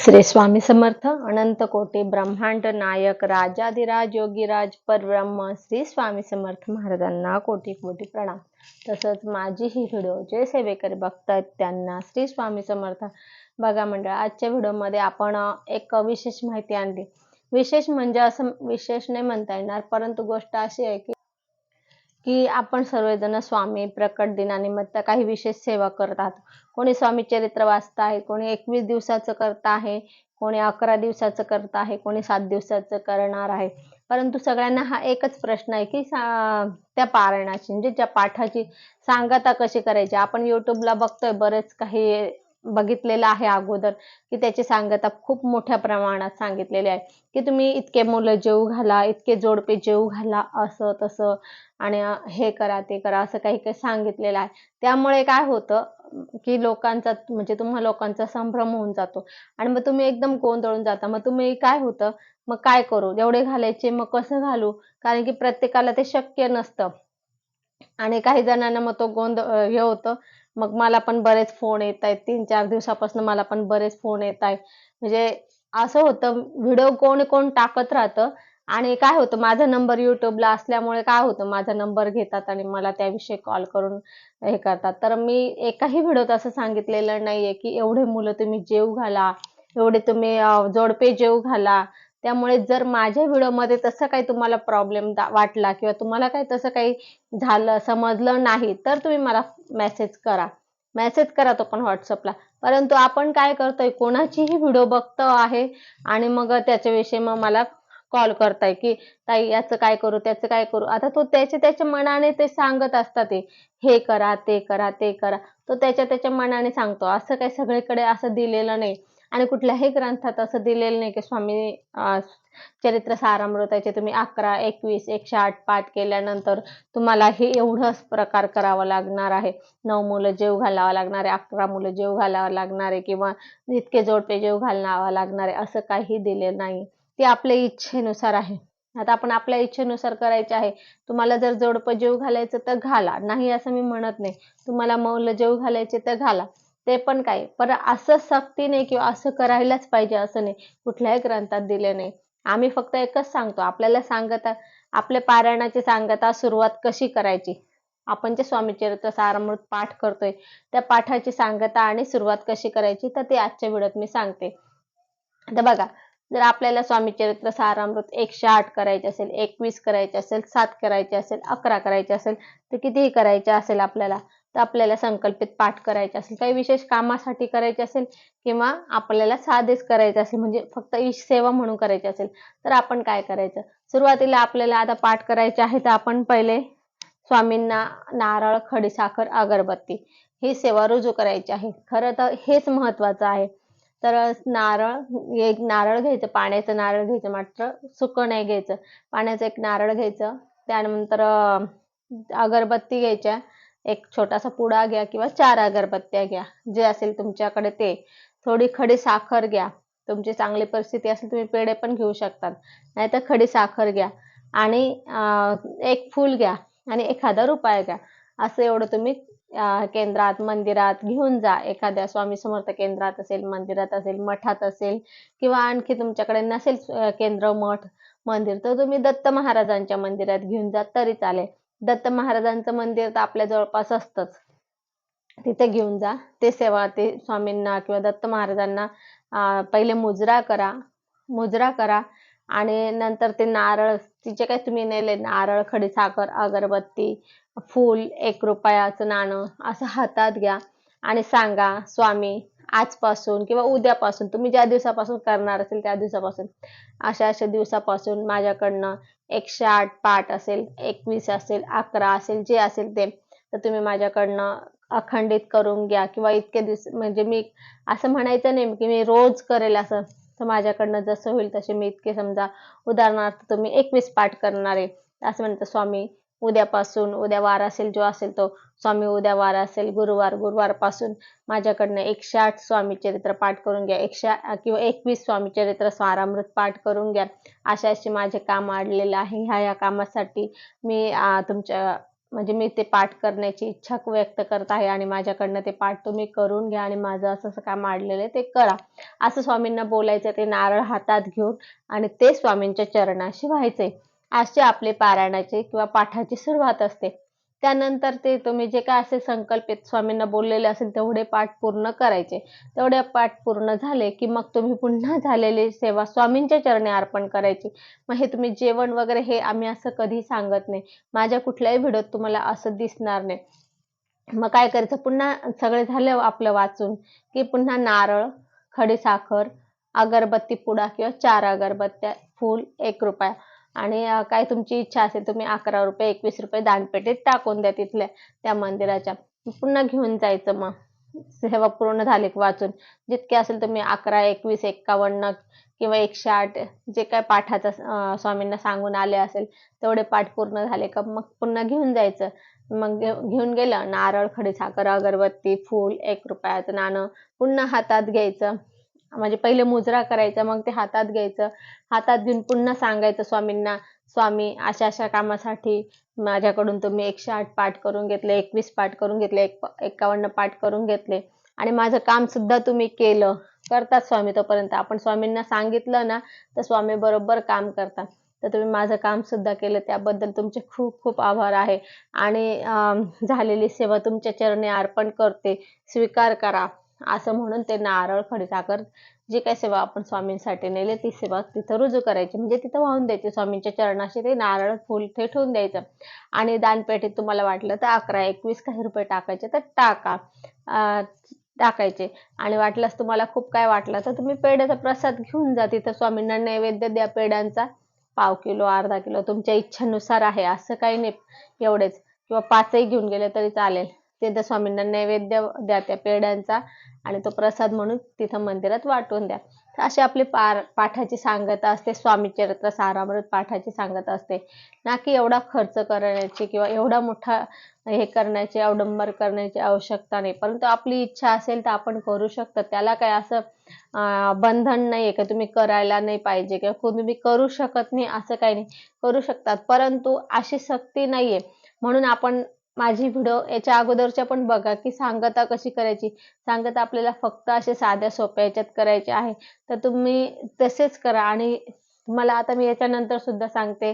श्री स्वामी समर्थ अनंत कोटी ब्रह्मांड नायक राजाधिराज योगीराज परब्रह्म श्री स्वामी समर्थ महाराजांना कोटी कोटी प्रणाम. तसंच माझी ही व्हिडिओ जे सेवेकरी आहेत त्यांना श्री स्वामी समर्थ. बघा मंडळ आजच्या व्हिडिओमध्ये आपण एक विशेष माहिती आणली. विशेष म्हणजे असं विशेष नाही म्हणता येणार परंतु गोष्ट अशी आहे की की आपण सर्वजण स्वामी प्रकट दिनानिमित्त काही विशेष सेवा करत आहात. कोणी स्वामी चरित्र वाचत आहे कोणी एकवीस दिवसाचं करत आहे कोणी अकरा दिवसाचं करत आहे कोणी सात दिवसाचं करणार आहे. परंतु सगळ्यांना हा एकच प्रश्न आहे की सा- त्या पारायणाची म्हणजे त्या पाठाची सांगता कशी करायची? आपण युट्यूबला बघतोय बरेच काही बघितलेलं आहे अगोदर की त्याची सांगता खूप मोठ्या प्रमाणात सांगितलेली आहे की तुम्ही इतके मुलं जेऊ घाला इतके जोडपे जेऊ घाला असं तसं आणि हे करा ते करा असं काही काही सांगितलेलं आहे. त्यामुळे काय होतं की लोकांचा म्हणजे तुम्हा लोकांचा संभ्रम होऊन जातो. आणि मग तुम्ही एकदम गोंधळून जाता. मग तुम्ही काय होतं मग काय करू? एवढे घालायचे मग कसं घालू? कारण की प्रत्येकाला ते शक्य नसतं. आणि काही जणांना मग तो गोंधळ हे होतं मग मला पण बरेच फोन येत आहेत. तीन चार दिवसापासून मला पण बरेच फोन येत आहेत. म्हणजे असं होतं व्हिडिओ कोण कोण टाकत राहतं आणि काय होतं माझा नंबर युट्यूबला असल्यामुळे काय होतं माझा नंबर घेतात आणि मला त्याविषयी कॉल करून हे करतात. तर मी एकाही व्हिडिओत असं सांगितलेलं नाहीये की एवढे मुलं तुम्ही जेव घाला एवढे तुम्ही जोडपे जेव घाला त्यामुळे जर माझ्या व्हिडिओमध्ये तसं काही तुम्हाला प्रॉब्लेम वाटला किंवा तुम्हाला काही तसं काही झालं समजलं नाही तर तुम्ही मला मेसेज करा. मेसेज करा तो पण व्हॉट्सअपला परंतु आपण काय करतोय कोणाचीही व्हिडिओ बघतो आहे आणि मग त्याच्याविषयी मग मला कॉल करताय की ताई याचं काय करू त्याचं काय करू? आता तो त्याच्या त्याच्या मनाने ते सांगत असतात ते. हे करा ते करा ते करा. तो त्याच्या त्याच्या मनाने सांगतो. असं काही सगळीकडे असं दिलेलं नाही. आणि कुठल्याही ग्रंथात असं दिलेलं नाही की स्वामी चरित्र सारामृताचे तुम्ही अकरा एकवीस एकशे आठ पाठ केल्यानंतर तुम्हाला हे एवढंच प्रकार करावा लागणार आहे. नऊ मुलं जेव घालावा लागणार आहे अकरा मुलं जेव घालावा लागणार आहे किंवा इतके जोडपे जेव घालावा लागणार आहे असं काही दिलेलं नाही. ते आपल्या इच्छेनुसार आहे. आता आपण आपल्या इच्छेनुसार करायचे आहे. तुम्हाला जर जोडपं जेव घालायचं तर घाला. नाही असं मी म्हणत नाही. तुम्हाला मौल जेव घालायचे तर घाला. ते पण काय पण असं सक्ती नाही किंवा असं करायलाच पाहिजे असं नाही. कुठल्याही ग्रंथात दिले नाही. आम्ही फक्त एकच सांगतो. आपल्याला सांगत आपल्या पारायणाची सांगता सुरुवात कशी करायची? आपण जे स्वामी चरित्र सारामृत पाठ करतोय त्या पाठाची सांगता आणि सुरुवात कशी करायची? तर ते आजच्या व्हिडिओत मी सांगते. तर बघा जर आपल्याला स्वामी चरित्र सारामृत एकशे आठ करायचे असेल एकवीस करायचे असेल सात करायचे असेल अकरा करायचे असेल तर कितीही करायचे असेल आपल्याला तर आपल्याला संकल्पित पाठ करायचे असेल काही विशेष कामासाठी करायचे असेल किंवा आपल्याला साधेच करायचे असेल म्हणजे फक्त ईश सेवा म्हणून करायची असेल तर आपण काय करायचं? सुरुवातीला आपल्याला आता पाठ करायचे आहे तर आपण पहिले स्वामींना नारळ खडीसाखर अगरबत्ती ही सेवा रुजू करायची आहे. खरं तर हेच महत्वाचं आहे. तर नारळ एक नारळ घ्यायचं पाण्याचं नारळ घ्यायचं मात्र सुकं नाही घ्यायचं. पाण्याचं एक नारळ घ्यायचं त्यानंतर अगरबत्ती घ्यायच्या एक छोटासा पुडा घ्या किंवा चार अगरबत्त्या घ्या. जे असेल तुमच्याकडे ते. थोडी खडी साखर घ्या. तुमची चांगली परिस्थिती असेल तुम्ही पेढे पण घेऊ शकतात. नाहीतर खडी साखर घ्या. आणि एक फूल घ्या आणि एखादा रुपया घ्या. असं एवढं तुम्ही केंद्रात मंदिरात घेऊन जा. एखाद्या स्वामी समर्थ केंद्रात असेल मंदिरात असेल मठात असेल किंवा आणखी तुमच्याकडे नसेल केंद्र मठ मंदिर तर तुम्ही दत्त महाराजांच्या मंदिरात घेऊन जा. तरी चालेल. दत्त महाराजांचं मंदिर तर आपल्या जवळपास असतंच. तिथे घेऊन जा. ते सेवा ते स्वामींना किंवा दत्त महाराजांना पहिले मुजरा करा. मुजरा करा. आणि नंतर ते नारळ तिचे काय तुम्ही नेले? नारळ खडीसाखर अगरबत्ती फूल एक रुपयाचं नाणं असं हातात घ्या. आणि सांगा स्वामी आजपासून किंवा उद्यापासून तुम्ही ज्या दिवसापासून करणार असेल त्या दिवसापासून. अशा अशा दिवसापासून माझ्याकडनं एकशे आठ पाठ असेल एकवीस असेल अकरा असेल जे असेल ते तर तुम्ही माझ्याकडनं अखंडित करून घ्या. किंवा इतके दिवस म्हणजे मी असं म्हणायचं नाही की मी रोज करेल असं तर माझ्याकडनं जसं होईल तसे मी इतके समजा उदाहरणार्थ तुम्ही एकवीस पाठ करणार आहे असं म्हणतं स्वामी उद्यापासून उद्या वार असेल जो असेल तो स्वामी उद्या वार असेल गुरुवार गुरुवारपासून माझ्याकडनं एकशे आठ स्वामी चरित्र पाठ करून घ्या. एकशे किंवा एकवीस स्वामी चरित्र स्वारामृत पाठ करून घ्या. अशा असे माझे काम अडलेलं आहे. ह्या ह्या कामासाठी मी तुमच्या म्हणजे मी ते पाठ करण्याची इच्छा व्यक्त करत आहे आणि माझ्याकडनं ते पाठ तुम्ही करून घ्या आणि माझं असं असं काम आडलेलं आहे ते करा. असं स्वामींना बोलायचं ते नारळ हातात घेऊन आणि ते स्वामींच्या चरणाशी व्हायचे असे आपले पारायणाचे किंवा पाठाची सुरुवात असते. त्यानंतर ते तुम्ही जे काय असे संकल्पित स्वामींना बोललेले असेल तेवढे पाठ पूर्ण करायचे. तेवढे पाठ पूर्ण झाले की मग तुम्ही पुन्हा झालेली सेवा स्वामींच्या चरणी अर्पण करायची. मग हे तुम्ही जेवण वगैरे हे आम्ही असं कधी सांगत नाही. माझ्या कुठल्याही व्हिडिओत तुम्हाला असं दिसणार नाही. मग काय करायचं? पुन्हा सगळे झालं आपलं वाचून की पुन्हा नारळ खडीसाखर अगरबत्ती पुडा किंवा चार अगरबत्त्या फूल एक रुपया. आणि काय तुमची इच्छा असेल तुम्ही अकरा रुपये एकवीस रुपये दानपेटीत टाकून द्या तिथल्या त्या मंदिराच्या. पुन्हा घेऊन जायचं मग. सेवा पूर्ण झाली वाचून? जितके असेल तुम्ही अकरा एकवीस एक्कावन्न किंवा एकशे आठ जे काय पाठाचं स्वामींना सांगून आले असेल तेवढे पाठ पूर्ण झाले का मग पुन्हा घेऊन जायचं. मग घेऊन गेलं नारळ खडीसाखर अगरबत्ती फूल एक रुपयाचं नाणं पुन्हा हातात घ्यायचं. म्हणजे पहिले मुजरा करायचा मग ते हातात घ्यायचं. हातात घेऊन पुन्हा सांगायचं स्वामींना स्वामी अशा अशा कामासाठी माझ्याकडून तुम्ही एकशे आठ पाठ करून घेतले एकवीस पाठ करून घेतले एक एकावन्न पाठ करून घेतले आणि माझं काम सुद्धा तुम्ही केलं. करतात स्वामी तोपर्यंत. आपण स्वामींना सांगितलं ना तर स्वामी बरोबर काम करतात. तर तुम्ही माझं काम सुद्धा केलं त्याबद्दल तुमचे खूप खूप आभार आहे. आणि झालेली सेवा तुमच्या चरणी अर्पण करते. स्वीकार करा. असं म्हणून ते नारळ खडीसाकर जी काही सेवा आपण स्वामींसाठी नेले ती सेवा तिथं रुजू करायची. म्हणजे तिथं वाहून द्यायची. स्वामींच्या चरणाशी ते नारळ फुल ते ठेवून द्यायचं. आणि दानपेटीत तुम्हाला वाटलं तर अकरा एकवीस काही रुपये टाकायचे तर टाका. टाकायचे. आणि वाटलंच तुम्हाला खूप काय वाटलं तर तुम्ही पेढ्याचा प्रसाद घेऊन जा. तिथं स्वामींना नैवेद्य द्या पेढ्यांचा. पाव किलो अर्धा किलो तुमच्या इच्छेनुसार आहे. असं काही नाही एवढेच. किंवा पाचही घेऊन गेले तरी चालेल. तिथं स्वामींना नैवेद्य द्या त्या पेढ्यांचा आणि तो प्रसाद म्हणून तिथं मंदिरात वाटून द्या. तर अशी आपली पार पाठाची सांगता असते स्वामी चरित्र सारामृत पाठाची सांगता असते. ना की एवढा खर्च करण्याची किंवा एवढा मोठा हे करण्याची अवडंबर करण्याची आवश्यकता नाही. परंतु आपली इच्छा असेल तर आपण करू शकतो. त्याला काय असं बंधन बंधन आहे की तुम्ही करायला नाही पाहिजे किंवा तुम्ही करू शकत नाही असं काही नाही. करू शकतात. परंतु अशी सक्ती नाहीये. म्हणून आपण माझी व्हिडिओ याच्या अगोदरच्या पण बघा की सांगता कशी करायची. सांगता आपल्याला फक्त असे साध्या सोप्या याच्यात करायचे आहे. तर तुम्ही तसेच करा आणि मला आता मी याच्यानंतर सुद्धा सांगते.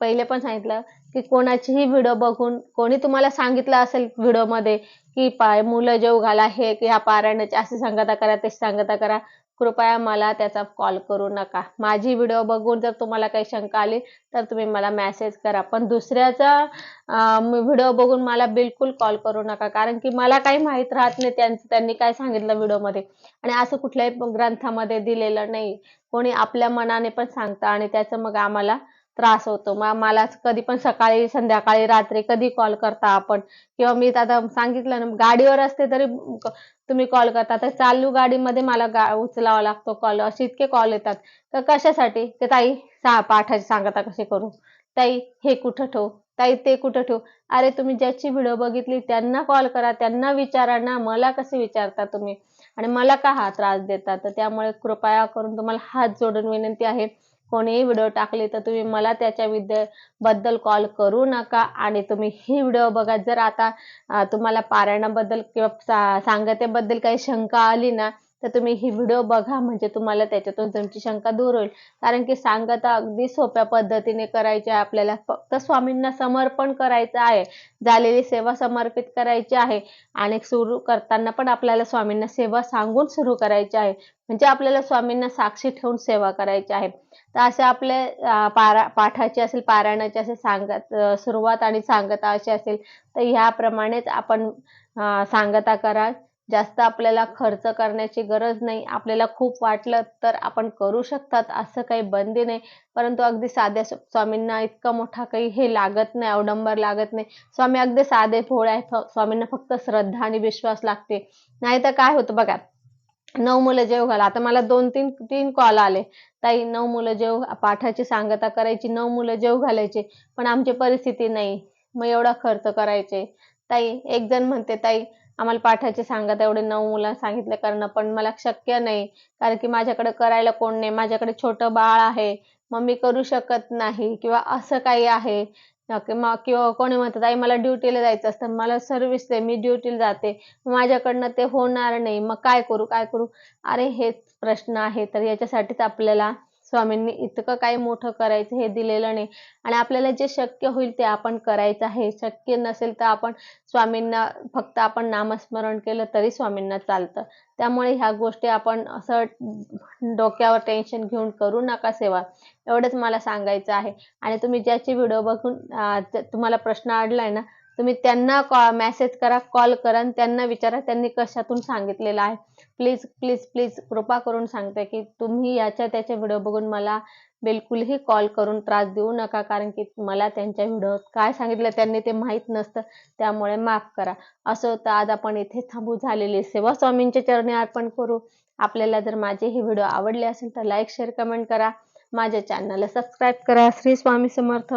पहिले पण सांगितलं की कोणाचीही व्हिडिओ बघून कोणी तुम्हाला सांगितलं असेल व्हिडिओमध्ये की पाय मुलं जेव घाला हे की ह्या पारायणाचे असे सांगता करा तसे सांगता करा. कृपया मला त्याचा कॉल करू नका. माझी व्हिडिओ बघून जर तुम्हाला काही शंका आली तर तुम्ही मला मॅसेज करा. पण दुसऱ्याचा व्हिडिओ बघून मला बिलकुल कॉल करू नका. कारण की मला काही माहीत राहत नाही त्यांचं त्यांनी काय सांगितलं व्हिडिओमध्ये. आणि असं कुठल्याही ग्रंथामध्ये दिलेलं नाही. कोणी आपल्या मनाने पण सांगतं आणि त्याचं मग आम्हाला त्रास होतो. मग मला कधी पण सकाळी संध्याकाळी रात्री कधी कॉल करता आपण? किंवा मी आता सांगितलं ना गाडीवर असते तरी तुम्ही कॉल करता. तर चालू गाडीमध्ये मला गा उचलावा लागतो कॉल असे इतके कॉल येतात. तर कशासाठी? ते ताई सा पाठाची सांगता कसे करू? ताई हे कुठं ठेव? ताई ते कुठं ठेव? अरे तुम्ही ज्याची व्हिडिओ बघितली त्यांना कॉल करा. त्यांना विचारा ना मला कसे विचारता तुम्ही? आणि मला का हा त्रास देता? तर त्यामुळे कृपया करून तुम्हाला हात जोडून विनंती आहे. कोणीही व्हिडिओ टाकले तर तुम्ही मला त्याच्या विद्या बद्दल कॉल करू नका आणि तुम्ही ही व्हिडिओ बघा. जर आता तुम्हाला पारायणाबद्दल किंवा सा- सांगतेबद्दल काही शंका आली ना तर तुम्ही ही व्हिडिओ बघा म्हणजे तुम्हाला त्याच्यातून तुमची शंका दूर होईल. कारण की सांगता अगदी सोप्या पद्धतीने करायची आहे आपल्याला. फक्त स्वामींना समर्पण करायचं आहे. झालेली सेवा समर्पित करायची आहे. आणि सुरू करताना पण आपल्याला स्वामींना सेवा सांगून सुरू करायची आहे. म्हणजे आपल्याला स्वामींना साक्षी ठेवून सेवा करायची आहे. तर असे आपले पारा पाठाची असेल पारायणाची असेल सांगत सुरुवात आणि सांगता अशी असेल तर ह्याप्रमाणेच आपण सांगता करा जास्त आपल्याला खर्च करण्याची गरज नाही आपल्याला खूप वाटलं तर आपण करू शकतात असं काही बंदी नाही. परंतु अगदी साध्या स्वामींना इतका मोठा काही हे लागत नाही अवडंबर लागत नाही. स्वामी अगदी साधे भोळे आहेत स्वामींना फक्त श्रद्धा आणि विश्वास लागते. नाही तर काय होतं बघा नऊ मुलं जेव घाला. आता मला दोन तीन तीन कॉल आले. ताई नऊ मुलं जेव पाठाची सांगता करायची नऊ मुलं जेव घालायचे पण आमची परिस्थिती नाही. मग एवढा खर्च करायचे. ताई एक जण म्हणते ताई आम्हाला पाठाची सांगा एवढे नऊ मुलं सांगितलं करणं पण मला शक्य नाही. कारण की माझ्याकडे करायला कोण नाही. माझ्याकडे छोटं बाळ आहे. मग मी करू शकत नाही किंवा असं काही आहे. किंवा किंवा कोणी म्हणतात आई मला ड्युटीला जायचं असतं. मला सर्व्हिस दे मी ड्युटीला जाते. माझ्याकडनं ते होणार नाही. मग काय करू काय करू? अरे हेच प्रश्न आहे. तर याच्यासाठीच आपल्याला स्वामींनी इतकं काही मोठं करायचं हे दिलेलं नाही. आणि आपल्याला जे शक्य होईल ते आपण करायचं आहे. शक्य नसेल तर आपण स्वामींना फक्त आपण नामस्मरण केलं तरी स्वामींना चालतं. त्यामुळे ह्या गोष्टी आपण असं डोक्यावर टेन्शन घेऊन करू नका सेवा. एवढंच मला सांगायचं आहे. आणि तुम्ही ज्याचे व्हिडिओ बघून तुम्हाला प्रश्न अडलाय ना तुम्ही त्यांना कॉ मेसेज करा कॉल करा आणि त्यांना विचारा त्यांनी कशातून सांगितलेलं आहे. प्लीज प्लीज प्लीज कृपा करून सांगते की तुम्ही याच्या त्याच्या व्हिडिओ बघून मला बिलकुलही कॉल करून त्रास देऊ नका कारण की मला त्यांच्या व्हिडिओत काय सांगितलं त्यांनी ते माहीत नसतं त्यामुळे माफ करा. असं होतं आज आपण इथे थांबू झालेली सेवा स्वामींच्या चरणी अर्पण करू. आपल्याला जर माझे हे व्हिडिओ आवडले असेल तर लाईक शेअर कमेंट करा. माझ्या चॅनलला सबस्क्राईब करा. श्री स्वामी समर्थ.